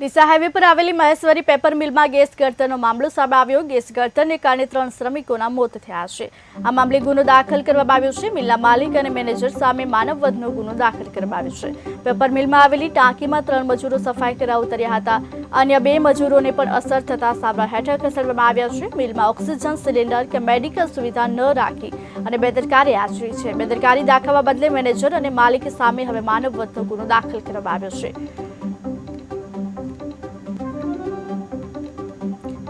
Deesa highway પર આવેલી Maheshwari paper મિલમાં ગેસ ગળતરનો મામલો સામે આવ્યો ગેસ ગળતરને કારણે ત્રણ શ્રમિકોના મોત થયા છે. આ મામલે ગુનો દાખલ કરવામાં આવ્યો છે. મિલના માલિક અને મેનેજર સામે માનવવધનો ગુનો દાખલ કરવામાં આવ્યો છે. પેપર મિલમાં આવેલી ટાંકીમાં ત્રણ મજૂરો સફાઈ કરવા ઉતર્યા હતા. અન્ય બે મજૂરોને પણ અસર થતા સારવાર હેઠળ ખસેડવામાં આવ્યા છે. મિલમાં ઓક્સિજન, સિલિન્ડર કે મેડિકલ સુવિધા ન રાખી અને બેદરકારી આચરી છે. બેદરકારી દાખવવા બદલે મેનેજર અને માલિક સામે હવે માનવવધનો ગુનો દાખલ કરવામાં આવ્યો છે.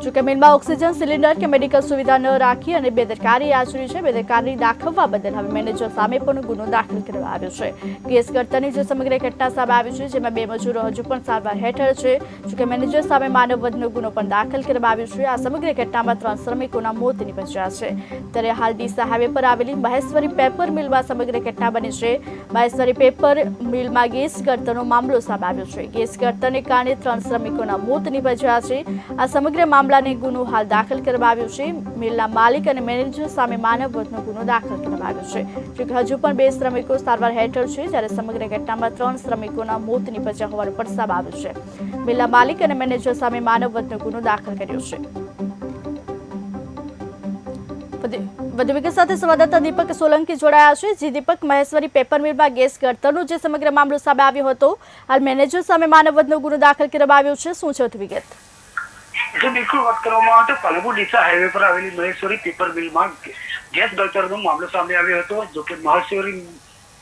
જોકે મિલમાં ઓક્સિજન, સિલિન્ડર કે મેડિકલ સુવિધા ન રાખી અને બેદરકારી આચરી છે, બેદરકારી દાખવવા બદલ હવે મેનેજર સામે પણ ગુનો દાખલ કરવામાં આવ્યો છે. ગેસ કરતાની જે સમગ્ર ઘટના સામે આવી છે, જેમાં બે મજૂરો હજુ પણ સારવાર હેઠળ છે. જોકે મેનેજર સામે માનવ વધનો ગુનો પણ દાખલ કરવામાં આવ્યો છે. આ સમગ્ર ઘટનામાં ત્રણ શ્રમિકોના મોત નિપજ્યા છે. ત્યારે હાલ ડીસા હાઈવે પર આવેલી મહેશ્વરી પેપર મિલમાં સમગ્ર ઘટના બની છે. મહેશ્વરી પેપર મિલમાં ગેસ કરતરનો મામલો સામે આવ્યો છે. ગેસ કરતરને કારણે ત્રણ શ્રમિકોના મોત નિપજ્યા છે. આ સમગ્ર મામલાને ગુનો હાલ દાખલ કરવામાં આવ્યો છે. મિલના માલિક અને મેનેજર સામે માનવ વધનો ગુનો દાખલ કરવામાં આવ્યો છે હજુ પણ બે શ્રમિકો સારવાર હેઠળ છે, જ્યારે સમગ્ર ઘટનામાં ત્રણ શ્રમિકોના મોત નિપજ્યા હોવાનું પણ સામે આવ્યું છે. મિલના માલિક અને મેનેજર સામે માનવ વધનો ગુનો દાખલ કર્યો છે. વધુ વિગત સાથે સંવાદદાતા દીપક સોલંકી જોડાયા છે. જે દીપક, મહેશ્વરી પેપર મિલમાં ગેસ ગળતરનો જે સમગ્ર મામલો સામે આવ્યો હતો, હાલ મેનેજર સામે માનવ વધનો ગુનો દાખલ કરવામાં આવ્યો છે. શું છે વધુ વિગત? જો બિલકુલ વાત કરવામાં આવે તો પાલનપુર ડીસા હાઈવે પર આવેલી મહેશ્વરી પેપર મિલમાં ગેસ ગળતરનો મામલો સામે આવ્યો હતો, જો કે મહેશ્વરી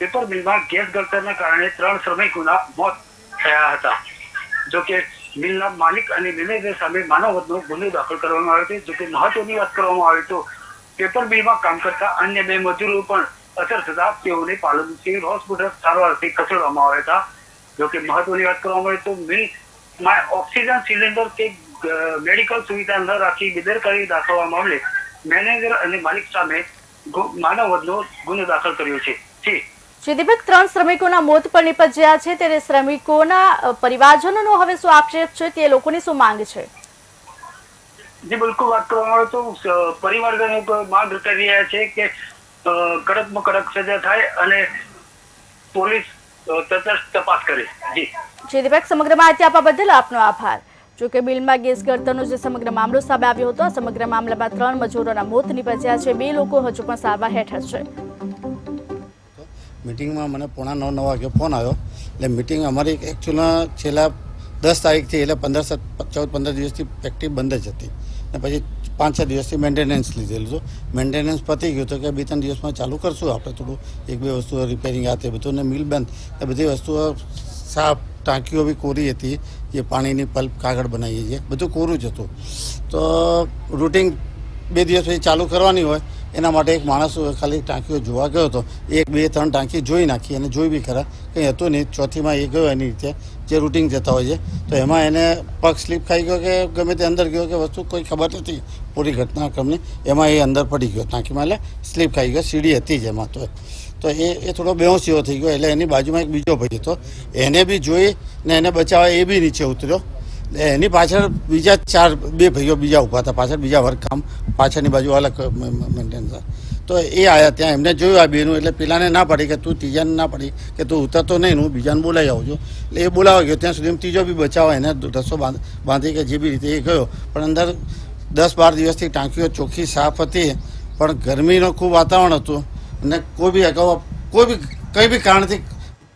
પેપર મિલમાં ગેસ ગળતરના કારણે ત્રણ શ્રમિકોના મોત થયા હતા. જો કે મિલના માલિક અને મેનેજર સામે માનવવધનો ગુનો દાખલ કરવામાં આવ્યો છે. જો કે મહત્વની વાત કરવામાં આવે તો પેપર મિલમાં કામ કરતા અન્ય બે મજૂરો પણ અસર થતા તેઓને પાલનપુર સિવિલ હોસ્પિટલ સારવારથી ખસેડવામાં આવ્યા હતા. જો કે મહત્વની વાત કરવામાં આવે તો મિલમાં ઓક્સિજન સિલિન્ડર કે મેડિકલ સુવિધા ન રાખી બેદરકારી દાખવવા મામલે મેનેજર અને માલિક સામે માનવવધનો ગુનો દાખલ કર્યો છે. જી. દીપક ત્રણ શ્રમિકોના મોત પર નિપજ્યા છે. ત્યારે શ્રમિકોના પરિવારજનોનો હવે શું આક્ષેપ છે તે લોકોની શું માંગ છે? જે બિલકુલ વાત કરવામાં આવે તો પરિવારજનો માંગ કરી રહ્યા છે કે કડકમાં કડક સજા થાય અને પોલીસ તટસ્થ તપાસ કરે. જી. જી દીપક સમગ્ર માહિતી આપવા બદલ આપનો આભાર. જો કે બિલમાં ગેસ ગળતરનો જે સમગ્ર મામલો સામે આવ્યો હતો, આ સમગ્ર મામલામાં ત્રણ મજૂરોના મોત નિપજ્યા છે. બે લોકો હજુ પણ સારવાર હેઠળ છે. મિટિંગમાં મને પોણા નવ નવ વાગે ફોન આવ્યો. એટલે મિટિંગ અમારી એકચ્યુઅલમાં છેલ્લા દસ તારીખથી એટલે પંદર ચૌદ, પંદર દિવસથી ફેક્ટરી બંધ જ હતી. ને પછી પાંચ, છ દિવસથી મેન્ટેનન્સ લીધેલું હતું મેન્ટેનન્સ પતી ગયું તો કે બે, ત્રણ દિવસમાં ચાલુ કરશું આપણે થોડું. એક, બે વસ્તુઓ રિપેરિંગ આ તે બધું ને મિલ બંધ. એ બધી વસ્તુઓ સાફ ટાંકીઓ બી કોરી હતી જે પાણીની પલ્પ કાગળ બનાવીએ છીએ. બધું કોરું જ હતું. તો રૂટિન બે દિવસ પછી ચાલુ કરવાની હોય એના માટે એક માણસ ખાલી ટાંકીઓ જોવા ગયો હતો. એક, બે, ત્રણ ટાંકી જોઈ નાખી અને જોઈ બી ખરા. કંઈ હતું નહીં. ચોથીમાં એ ગયો એની રીતે. જે રૂટિંગ જતા હોય છે. તો એમાં એને પગ સ્લીપ ખાઈ ગયો કે ગમે તે અંદર ગયો કે વસ્તુ કોઈ ખબર નથી. પૂરી ઘટનાક્રમની. એમાં એ અંદર પડી ગયો. ટાંકીમાં એટલે સ્લીપ ખાઈ ગયો. સીડી હતી જ એમાં તો. તો એ એ થોડો બેહોશ જેવો થઈ ગયો. એટલે એની બાજુમાં એક બીજો ભાઈ હતો. એને બી જોઈ ને એને બચાવવા એ બી નીચે ઉતર્યો. એની પાછળ બીજા ચાર બે ભાઈઓ બીજા ઊભા હતા. પાછળ બીજા વર્ગકામ પાછળની બાજુ અલગ મેન્ટેન તો એ આવ્યા ત્યાં. એમને જોયું આ બેનું એટલે પેલાને ના પડી કે તું ત્રીજાને ના પડી કે તું ઉતરતો નહીં, હું બીજાને બોલાવી આવું છું. એટલે એ બોલાવા ગયો. ત્યાં સુધી ત્રીજો બી બચાવવા એને બાંધ, બાંધી કે જે બી રીતે એ ગયો. પણ અંદર દસ બાર દિવસથી ટાંકીઓ ચોખ્ખી સાફ હતી. પણ ગરમીનું ખૂબ વાતાવરણ હતું. અને કોઈ બી અગાઉ કોઈ બી, કંઈ બી કારણથી